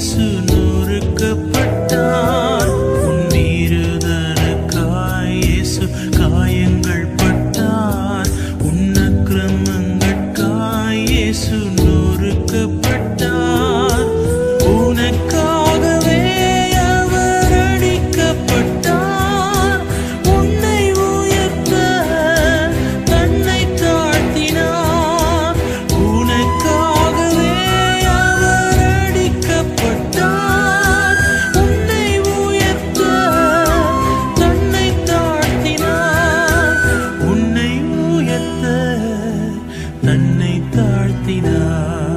இயேசு நொறுக்கப்பட்டார் உன்னீருதலுக்காய் இயேசு காயங்கள் பட்டார். உன்னக்கிரமங்களுக்காய் இயேசு நொறுக்கப்பட்டார் தன்னை தாழ்த்தினார்.